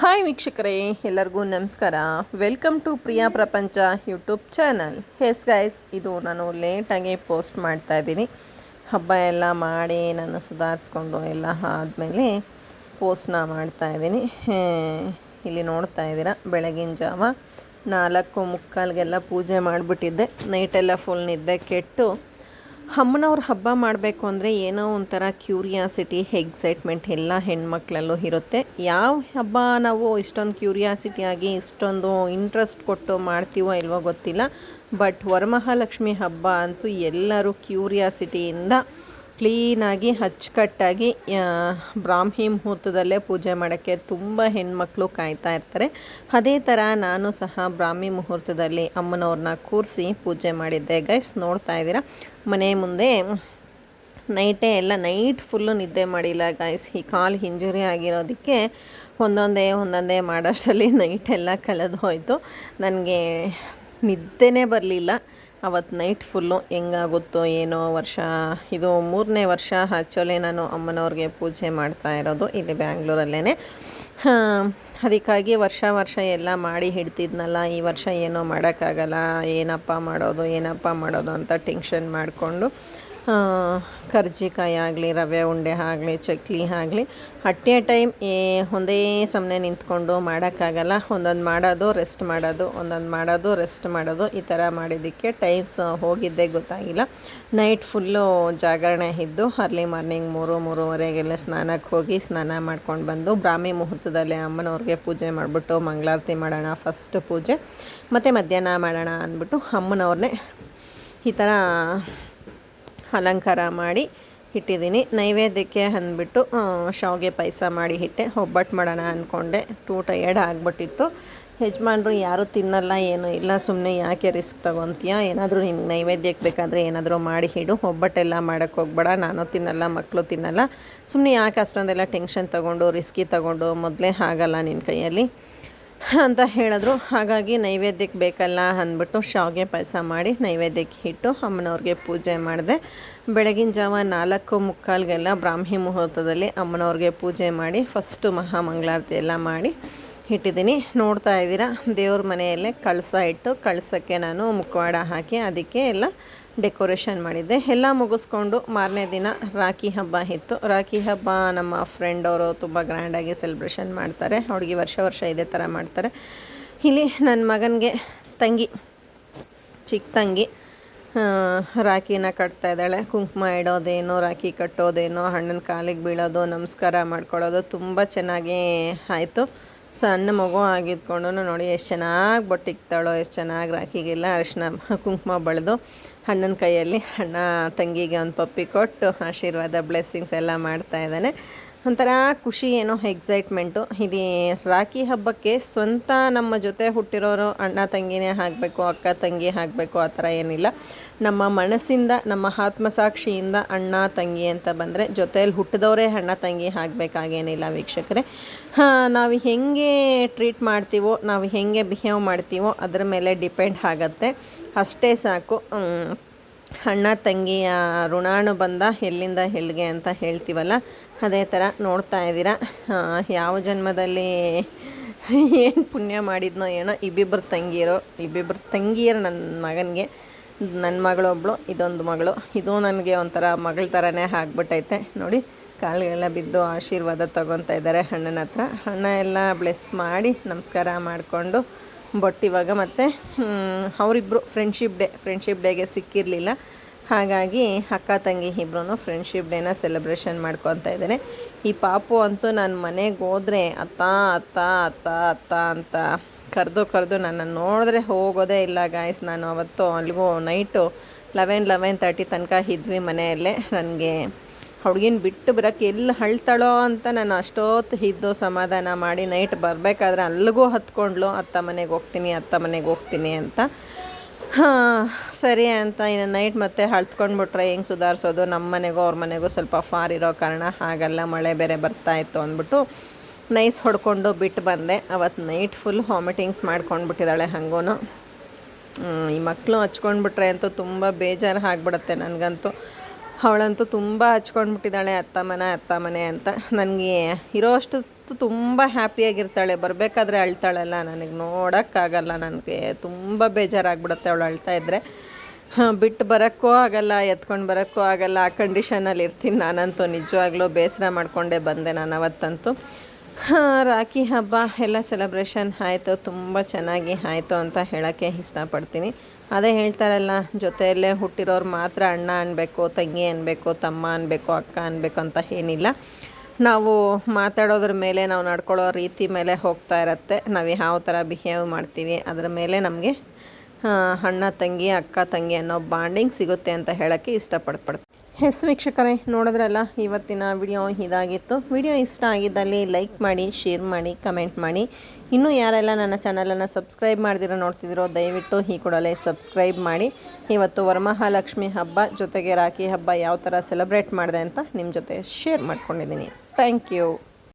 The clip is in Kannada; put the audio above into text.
ಹಾಯ್ ವೀಕ್ಷಕರೇ, ಎಲ್ಲರಿಗೂ ನಮಸ್ಕಾರ. ವೆಲ್ಕಮ್ ಟು ಪ್ರಿಯಾ ಪ್ರಪಂಚ ಯೂಟ್ಯೂಬ್ ಚಾನಲ್ ಎಸ್ ಗೈಸ್ ಇದು ನಾನು ಲೇಟಾಗಿ ಪೋಸ್ಟ್ ಮಾಡ್ತಾ ಇದ್ದೀನಿ. ಹಬ್ಬ ಎಲ್ಲ ಮಾಡಿ ನಾನು ಸುಧಾರಿಸ್ಕೊಂಡು ಎಲ್ಲ ಆದಮೇಲೆ ಪೋಸ್ಟ್ನ ಮಾಡ್ತಾ ಇದ್ದೀನಿ. ಇಲ್ಲಿ ನೋಡ್ತಾ ಇದ್ದೀರಾ, ಬೆಳಗಿನ ಜಾವ. ನಾಲ್ಕು ಮುಕ್ಕಾಲಿಗೆಲ್ಲ ಪೂಜೆ ಮಾಡಿಬಿಟ್ಟಿದ್ದೆ. ನೈಟೆಲ್ಲ ಫುಲ್ ನಿದ್ದೆ ಕೆಟ್ಟು ಅಮ್ಮನವ್ರ ಹಬ್ಬ ಮಾಡಬೇಕು ಅಂದರೆ ಏನೋ ಒಂಥರ ಕ್ಯೂರಿಯಾಸಿಟಿ ಎಕ್ಸೈಟ್ಮೆಂಟ್ ಎಲ್ಲ ಹೆಣ್ಮಕ್ಳಲ್ಲೂ ಇರುತ್ತೆ. ಯಾವ ಹಬ್ಬ ನಾವು ಇಷ್ಟೊಂದು ಕ್ಯೂರಿಯಾಸಿಟಿಯಾಗಿ ಇಷ್ಟೊಂದು ಇಂಟ್ರೆಸ್ಟ್ ಕೊಟ್ಟು ಮಾಡ್ತೀವೋ ಇಲ್ವೋ ಗೊತ್ತಿಲ್ಲ. ಬಟ್ ವರಮಹಾಲಕ್ಷ್ಮಿ ಹಬ್ಬ ಅಂತೂ ಎಲ್ಲರೂ ಕ್ಯೂರಿಯಾಸಿಟಿಯಿಂದ ಕ್ಲೀನಾಗಿ, ಅಚ್ಚುಕಟ್ಟಾಗಿ ಬ್ರಾಹ್ಮಿ ಮುಹೂರ್ತದಲ್ಲೇ ಪೂಜೆ ಮಾಡೋಕ್ಕೆ ತುಂಬ ಹೆಣ್ಮಕ್ಳು ಕಾಯ್ತಾ ಇರ್ತಾರೆ. ಅದೇ ಥರ ನಾನು ಸಹ ಬ್ರಾಹ್ಮಿ ಮುಹೂರ್ತದಲ್ಲಿ ಅಮ್ಮನವ್ರನ್ನ ಕೂರಿಸಿ ಪೂಜೆ ಮಾಡಿದ್ದೆ. ಗೈಸ್ ನೋಡ್ತಾ ಇದ್ದೀರಾ? ಮನೆ ಮುಂದೆ ನೈಟೇ ಎಲ್ಲ ನೈಟ್ ಫುಲ್ಲು ನಿದ್ದೆ ಮಾಡಿಲ್ಲ ಗೈಸ್ ಈ ಕಾಲು ಇಂಜುರಿ ಆಗಿರೋದಕ್ಕೆ ಒಂದೊಂದೇ ಒಂದೊಂದೇ ಮಾಡೋಷ್ಟರಲ್ಲಿ ನೈಟೆಲ್ಲ ಕಳೆದು ಹೋಯಿತು ನನಗೆ ನಿದ್ದೆನೇ ಬರಲಿಲ್ಲ. ಅವತ್ತು ನೈಟ್ ಫುಲ್ಲು ಹೆಂಗಾಗುತ್ತೋ ಏನೋ ವರ್ಷ. ಇದು ಮೂರನೇ ವರ್ಷ ಆ್ಯಕ್ಚುಲಿ ನಾನು ಅಮ್ಮನವ್ರಿಗೆ ಪೂಜೆ ಮಾಡ್ತಾ ಇರೋದು ಇಲ್ಲಿ ಬ್ಯಾಂಗ್ಳೂರಲ್ಲೇ ಅದಕ್ಕಾಗಿ ವರ್ಷ ವರ್ಷ ಎಲ್ಲ ಮಾಡಿ ಹಿಡ್ತಿದ್ನಲ್ಲ, ಈ ವರ್ಷ ಏನೋ ಮಾಡೋಕ್ಕಾಗಲ್ಲ, ಏನಪ್ಪ ಮಾಡೋದು ಏನಪ್ಪ ಮಾಡೋದು ಅಂತ ಟೆನ್ಷನ್ ಮಾಡಿಕೊಂಡು ಕರ್ಜಿಕಾಯಿ ಆಗಲಿ, ರವೆ ಉಂಡೆ ಆಗಲಿ, ಚಕ್ಲಿ ಆಗಲಿ ಅಟ್ ಎ ಟೈಮ್ ಏ ಒಂದೇ ಸಮನೆ ನಿಂತ್ಕೊಂಡು ಮಾಡೋಕ್ಕಾಗಲ್ಲ. ಒಂದೊಂದು ಮಾಡೋದು ರೆಸ್ಟ್ ಮಾಡೋದು, ಒಂದೊಂದು ಮಾಡೋದು ರೆಸ್ಟ್ ಮಾಡೋದು, ಈ ಥರ ಮಾಡಿದ್ದಕ್ಕೆ ಟೈಮ್ಸ್ ಹೋಗಿದ್ದೇ ಗೊತ್ತಾಗಿಲ್ಲ. ನೈಟ್ ಫುಲ್ಲು ಜಾಗರಣೆ ಇದ್ದು ಅರ್ಲಿ ಮಾರ್ನಿಂಗ್ ಮೂರು, ಮೂರುವರೆಗೆಲ್ಲ ಸ್ನಾನಕ್ಕೆ ಹೋಗಿ ಸ್ನಾನ ಮಾಡ್ಕೊಂಡು ಬಂದು, ಬ್ರಾಹ್ಮಿ ಮುಹೂರ್ತದಲ್ಲಿ ಅಮ್ಮನವ್ರಿಗೆ ಪೂಜೆ ಮಾಡಿಬಿಟ್ಟು ಮಂಗಳಾರತಿ ಮಾಡೋಣ ಫಸ್ಟ್ ಪೂಜೆ. ಮತ್ತು ಮಧ್ಯಾಹ್ನ ಮಾಡೋಣ ಅಂದ್ಬಿಟ್ಟು ಅಮ್ಮನವ್ರನ್ನೇ ಈ ಥರ ಅಲಂಕಾರ ಮಾಡಿ ಇಟ್ಟಿದ್ದೀನಿ ನೈವೇದ್ಯಕ್ಕೆ ಅಂದ್ಬಿಟ್ಟು ಶಾವಿಗೆ ಪಾಯಸ ಮಾಡಿ ಇಟ್ಟೆ ಒಬ್ಬಟ್ಟು ಮಾಡೋಣ ಅಂದ್ಕೊಂಡೆ ಟೂ ಟಯರ್ಡ್ ಆಗಿಬಿಟ್ಟಿತ್ತು. ಯಜಮಾನ್ರು ಯಾರೂ ತಿನ್ನಲ್ಲ, ಏನೂ ಇಲ್ಲ. ಸುಮ್ಮನೆ ಯಾಕೆ ರಿಸ್ಕ್ ತೊಗೊತೀಯ? ಏನಾದರೂ ನಿನ್ನ ನೈವೇದ್ಯಕ್ಕೆ ಬೇಕಾದರೆ ಏನಾದರೂ ಮಾಡಿ ಹಿಡು. ಒಬ್ಬಟ್ಟೆಲ್ಲ ಮಾಡೋಕ್ಕೆ ಹೋಗ್ಬೇಡ. ನಾನು ತಿನ್ನಲ್ಲ ಮಕ್ಕಳು ತಿನ್ನಲ್ಲ. ಸುಮ್ಮನೆ ಯಾಕೆ ಅಷ್ಟೊಂದೆಲ್ಲ ಟೆನ್ಷನ್ ತೊಗೊಂಡು ರಿಸ್ಕಿ ತೊಗೊಂಡು, ಮೊದಲೇ ಆಗಲ್ಲ ನಿನ್ನ ಕೈಯಲ್ಲಿ? ಅಂತ ಹೇಳಿದ್ರು. ಹಾಗಾಗಿ ನೈವೇದ್ಯಕ್ಕೆ ಬೇಕಲ್ಲ ಅಂದ್ಬಿಟ್ಟು ಶಾವಿಗೆ ಪಾಯಸ ಮಾಡಿ ನೈವೇದ್ಯಕ್ಕೆ ಇಟ್ಟು ಅಮ್ಮನವ್ರಿಗೆ ಪೂಜೆ ಮಾಡಿದೆ. ಬೆಳಗಿನ ಜಾವ ನಾಲ್ಕು ಮುಕ್ಕಾಲ್ಗೆಲ್ಲ ಬ್ರಾಹ್ಮಿ ಮುಹೂರ್ತದಲ್ಲಿ ಅಮ್ಮನವ್ರಿಗೆ ಪೂಜೆ ಮಾಡಿ ಫಸ್ಟು ಮಹಾಮಂಗಳಾರತಿ ಎಲ್ಲ ಮಾಡಿ. ಇಟ್ಟಿದ್ದೀನಿ. ನೋಡ್ತಾ ಇದ್ದೀರಾ? ದೇವ್ರ ಮನೆಯಲ್ಲೇ ಕಳಸ ಇಟ್ಟು ಕಳಸಕ್ಕೆ ನಾನು ಮುಖವಾಡ ಹಾಕಿ ಅದಕ್ಕೆ ಎಲ್ಲ ಡೆಕೋರೇಷನ್ ಮಾಡಿದ್ದೆ. ಎಲ್ಲ ಮುಗಿಸ್ಕೊಂಡು ಮಾರನೇ ದಿನ ರಾಖಿ ಹಬ್ಬ ಇತ್ತು. ರಾಖಿ ಹಬ್ಬ ನಮ್ಮ ಫ್ರೆಂಡ್ ಅವರು ತುಂಬ ಗ್ರ್ಯಾಂಡಾಗಿ ಸೆಲೆಬ್ರೇಷನ್ ಮಾಡ್ತಾರೆ. ಅವ್ರಿಗೆ ವರ್ಷ ವರ್ಷ ಇದೇ ಥರ ಮಾಡ್ತಾರೆ. ಇಲ್ಲಿ ನನ್ನ ಮಗನಿಗೆ ತಂಗಿ ಚಿಕ್ಕ ತಂಗಿ ರಾಖಿನ ಕಟ್ತಾ ಇದ್ದಾಳೆ. ಕುಂಕುಮ ಇಡೋದೇನೋ, ರಾಖಿ ಕಟ್ಟೋದೇನೋ, ಹಣ್ಣನ ಕಾಲಿಗೆ ಬೀಳೋದು, ನಮಸ್ಕಾರ ಮಾಡ್ಕೊಳ್ಳೋದು ತುಂಬ ಚೆನ್ನಾಗಿ ಆಯಿತು. ಸಣ್ಣ ಮಗು ಆಗಿದ್ಕೊಂಡು ನೋಡಿ ಎಷ್ಟು ಚೆನ್ನಾಗಿ ಬೊಟ್ಟಿಕ್ತಾಳೋ, ಎಷ್ಟು ಚೆನ್ನಾಗಿ ರಾಖಿಗೆಲ್ಲ ಅರಿಶಿನ ಕುಂಕುಮ ಬಳಿದು ಅಣ್ಣನ ಕೈಯಲ್ಲಿ ಅಣ್ಣ ತಂಗಿಗೆ ಒಂದು ಪಪ್ಪಿ ಕೊಟ್ಟು ಆಶೀರ್ವಾದ ಬ್ಲೆಸ್ಸಿಂಗ್ಸ್ ಎಲ್ಲ ಮಾಡ್ತಾ ಇದ್ದಾನೆ. ಒಂಥರ ಖುಷಿ ಏನೋ ಎಕ್ಸೈಟ್ಮೆಂಟು ಇದು ರಾಖಿ ಹಬ್ಬಕ್ಕೆ ಸ್ವಂತ ನಮ್ಮ ಜೊತೆ ಹುಟ್ಟಿರೋರು ಅಣ್ಣ ತಂಗಿನೇ ಆಗಬೇಕು, ಅಕ್ಕ ತಂಗಿ ಆಗಬೇಕು, ಆ ಥರ ಏನಿಲ್ಲ. ನಮ್ಮ ಮನಸ್ಸಿಂದ, ನಮ್ಮ ಆತ್ಮಸಾಕ್ಷಿಯಿಂದ ಅಣ್ಣ, ತಂಗಿ ಅಂತ ಬಂದರೆ ಜೊತೆಯಲ್ಲಿ ಹುಟ್ಟಿದವರೇ ಅಣ್ಣ, ತಂಗಿ ಆಗಬೇಕಾಗೇನಿಲ್ಲ ವೀಕ್ಷಕರೇ. ನಾವು ಹೇಗೆ ಟ್ರೀಟ್ ಮಾಡ್ತೀವೋ, ನಾವು ಹೇಗೆ ಬಿಹೇವ್ ಮಾಡ್ತೀವೋ ಅದರ ಮೇಲೆ ಡಿಪೆಂಡ್ ಆಗುತ್ತೆ. ಅಷ್ಟೇ ಸಾಕು. ಅಣ್ಣ ತಂಗಿಯ ಋಣಾಣು ಬಂದ ಎಲ್ಲಿಂದ ಎಲ್ಲಿಗೆ ಅಂತ ಹೇಳ್ತೀವಲ್ಲ, ಅದೇ ಥರ ನೋಡ್ತಾ ಇದ್ದೀರಾ. ಯಾವ ಜನ್ಮದಲ್ಲಿ ಏನು ಪುಣ್ಯ ಮಾಡಿದ್ನೋ ಏನೋ ಇಬ್ಬಿಬ್ಬರು ತಂಗಿಯರು ಇಬ್ಬಿಬ್ಬರು ತಂಗಿಯರು ನನ್ನ ಮಗನಿಗೆ ನನ್ನ ಮಗಳೊಬ್ಳು, ಇದೊಂದು ಮಗಳು. ಇದು ನನಗೆ ಒಂಥರ ಮಗಳ ಥರನೇ ಆಗ್ಬಿಟ್ಟೈತೆ. ನೋಡಿ ಕಾಲುಗಳೆಲ್ಲ ಬಿದ್ದು ಆಶೀರ್ವಾದ ತಗೊತಾ ಇದ್ದಾರೆ ಅಣ್ಣನ ಹತ್ರ ಅಣ್ಣ ಎಲ್ಲ ಬ್ಲೆಸ್ ಮಾಡಿ ನಮಸ್ಕಾರ ಮಾಡಿಕೊಂಡು ಬಟ್ ಇವಾಗ ಮತ್ತು ಅವರಿಬ್ಬರು ಫ್ರೆಂಡ್ಶಿಪ್ ಡೇ ಫ್ರೆಂಡ್ಶಿಪ್ ಡೇಗೆ ಸಿಕ್ಕಿರಲಿಲ್ಲ. ಹಾಗಾಗಿ ಅಕ್ಕ ತಂಗಿ ಇಬ್ಬರೂ ಫ್ರೆಂಡ್ಶಿಪ್ ಡೇನ ಸೆಲೆಬ್ರೇಷನ್ ಮಾಡ್ಕೊತಾ ಇದ್ದೇನೆ. ಈ ಪಾಪು ಅಂತೂ ನಾನು ಮನೆಗೆ ಹೋದರೆ ಅತ್ತ ಅತ್ತ ಅತ್ತ ಅತ್ತ ಅಂತ ಕರೆದು ಕರೆದು ನನ್ನನ್ನು ನೋಡಿದ್ರೆ ಹೋಗೋದೇ ಇಲ್ಲ ಗಾಯ್ಸ್ ನಾನು ಅವತ್ತು ಅಲ್ಲಿಗೂ ನೈಟು ಲೆವೆನ್ ಲೆವೆನ್ ತರ್ಟಿ ತನಕ ಇದ್ವಿ ಮನೆಯಲ್ಲೇ. ನನಗೆ ಹುಡುಗಿನ ಬಿಟ್ಟು ಬರೋಕ್ಕೆ ಎಲ್ಲಿ ಹಳ್ತಾಳೋ ಅಂತ ನಾನು ಅಷ್ಟೊತ್ತು ಇದ್ದು ಸಮಾಧಾನ ಮಾಡಿ ನೈಟ್ ಬರಬೇಕಾದ್ರೆ ಅಲ್ಲಿಗೂ ಹತ್ಕೊಂಡ್ಲು, ಅತ್ತ ಮನೆಗೆ ಹೋಗ್ತೀನಿ, ಅತ್ತ ಮನೆಗೆ ಹೋಗ್ತೀನಿ ಅಂತ. ಹಾಂ, ಸರಿ ಅಂತ ಇನ್ನು ನೈಟ್ ಮತ್ತೆ ಹಳ್ತ್ಕೊಂಡ್ಬಿಟ್ರೆ ಹೆಂಗೆ ಸುಧಾರಿಸೋದು? ನಮ್ಮ ಮನೆಗೂ, ಅವ್ರ ಮನೆಗೂ ಸ್ವಲ್ಪ ಫಾರ್ ಇರೋ ಕಾರಣ ಹಾಗಲ್ಲ, ಮಳೆ ಬೇರೆ ಬರ್ತಾಯಿತ್ತು ಅಂದ್ಬಿಟ್ಟು ನೈಸ್ ಹೊಡ್ಕೊಂಡು ಬಿಟ್ಟು ಬಂದೆ. ಅವತ್ತು ನೈಟ್ ಫುಲ್ ವಾಮಿಟಿಂಗ್ಸ್ ಮಾಡ್ಕೊಂಡ್ಬಿಟ್ಟಿದ್ದಾಳೆ ಹಂಗೂ ಈ ಮಕ್ಕಳು ಹಚ್ಕೊಂಡ್ಬಿಟ್ರೆ ಅಂತೂ ತುಂಬ ಬೇಜಾರು ಆಗ್ಬಿಡತ್ತೆ ನನಗಂತೂ. ಅವಳಂತೂ ತುಂಬ ಹಚ್ಕೊಂಡ್ಬಿಟ್ಟಿದ್ದಾಳೆ ಅತ್ತ ಮನೆ ಅತ್ತ ಮನೆ ಅಂತ. ನನಗೆ ಇರೋ ಅಷ್ಟು ತುಂಬ ಹ್ಯಾಪಿಯಾಗಿರ್ತಾಳೆ ಬರಬೇಕಾದ್ರೆ ಅಳ್ತಾಳಲ್ಲ, ನನಗೆ ನೋಡೋಕ್ಕಾಗಲ್ಲ, ನನಗೆ ತುಂಬ ಬೇಜಾರಾಗ್ಬಿಡುತ್ತೆ ಅವಳು ಅಳ್ತಾ ಇದ್ದರೆ ಬಿಟ್ಟು ಬರೋಕ್ಕೂ ಆಗಲ್ಲ, ಎತ್ಕೊಂಡು ಬರೋಕ್ಕೂ ಆಗಲ್ಲ, ಆ ಕಂಡೀಷನಲ್ಲಿ ಇರ್ತೀನಿ ನಾನಂತೂ, ನಿಜವಾಗ್ಲೂ ಬೇಸರ ಮಾಡಿಕೊಂಡೇ ಬಂದೆ ನಾನು ಅವತ್ತಂತೂ. ರಾಖಿ ಹಬ್ಬ, ಎಲ್ಲ ಸೆಲೆಬ್ರೇಷನ್ ಆಯಿತು, ತುಂಬ ಚೆನ್ನಾಗಿ ಆಯಿತು ಅಂತ ಹೇಳೋಕ್ಕೆ ಇಷ್ಟಪಡ್ತೀನಿ. ಅದೇ ಹೇಳ್ತಾರಲ್ಲ, ಜೊತೆಯಲ್ಲೇ ಹುಟ್ಟಿರೋರು ಮಾತ್ರ ಅಣ್ಣ ಅನ್ಬೇಕು, ತಂಗಿ ಅನ್ಬೇಕು, ತಮ್ಮ ಅನ್ಬೇಕು, ಅಕ್ಕ ಅನ್ಬೇಕು ಅಂತ ಏನಿಲ್ಲ. ನಾವು ಮಾತಾಡೋದ್ರ ಮೇಲೆ, ನಾವು ನಡ್ಕೊಳ್ಳೋ ರೀತಿ ಮೇಲೆ ಹೋಗ್ತಾ ಇರತ್ತೆ. ನಾವು ಯಾವ ಥರ ಬಿಹೇವ್ ಮಾಡ್ತೀವಿ, ಅದ್ರ ಮೇಲೆ ನಮಗೆ ಅಣ್ಣ, ತಂಗಿ, ಅಕ್ಕ, ತಂಗಿ ಅನ್ನೋ ಬಾಂಡಿಂಗ್ ಸಿಗುತ್ತೆ ಅಂತ ಹೇಳೋಕ್ಕೆ ಇಷ್ಟಪಡ್ಪಡ್ತೀನಿ. ಎಸ್ ವೀಕ್ಷಕರೇ, ನೋಡಿದ್ರಲ್ಲ, ಇವತ್ತಿನ ವಿಡಿಯೋ ಇದಾಗಿತ್ತು. ವಿಡಿಯೋ ಇಷ್ಟ ಆಗಿದ್ದಲ್ಲಿ ಲೈಕ್ ಮಾಡಿ, ಶೇರ್ ಮಾಡಿ, ಕಮೆಂಟ್ ಮಾಡಿ. ಇನ್ನೂ ಯಾರೆಲ್ಲ ನನ್ನ ಚಾನಲನ್ನು ಸಬ್ಸ್ಕ್ರೈಬ್ ಮಾಡ್ದಿರೋ ನೋಡ್ತಿದ್ದೀರೋ ದಯವಿಟ್ಟು ಈ ಕೂಡಲೇ ಸಬ್ಸ್ಕ್ರೈಬ್ ಮಾಡಿ. ಇವತ್ತು ವರಮಹಾಲಕ್ಷ್ಮಿ ಹಬ್ಬ, ಜೊತೆಗೆ ರಾಖಿ ಹಬ್ಬ ಯಾವ ಥರ ಸೆಲೆಬ್ರೇಟ್ ಮಾಡಿದೆ ಅಂತ ನಿಮ್ಮ ಜೊತೆ ಶೇರ್ ಮಾಡ್ಕೊಂಡಿದ್ದೀನಿ. Thank you.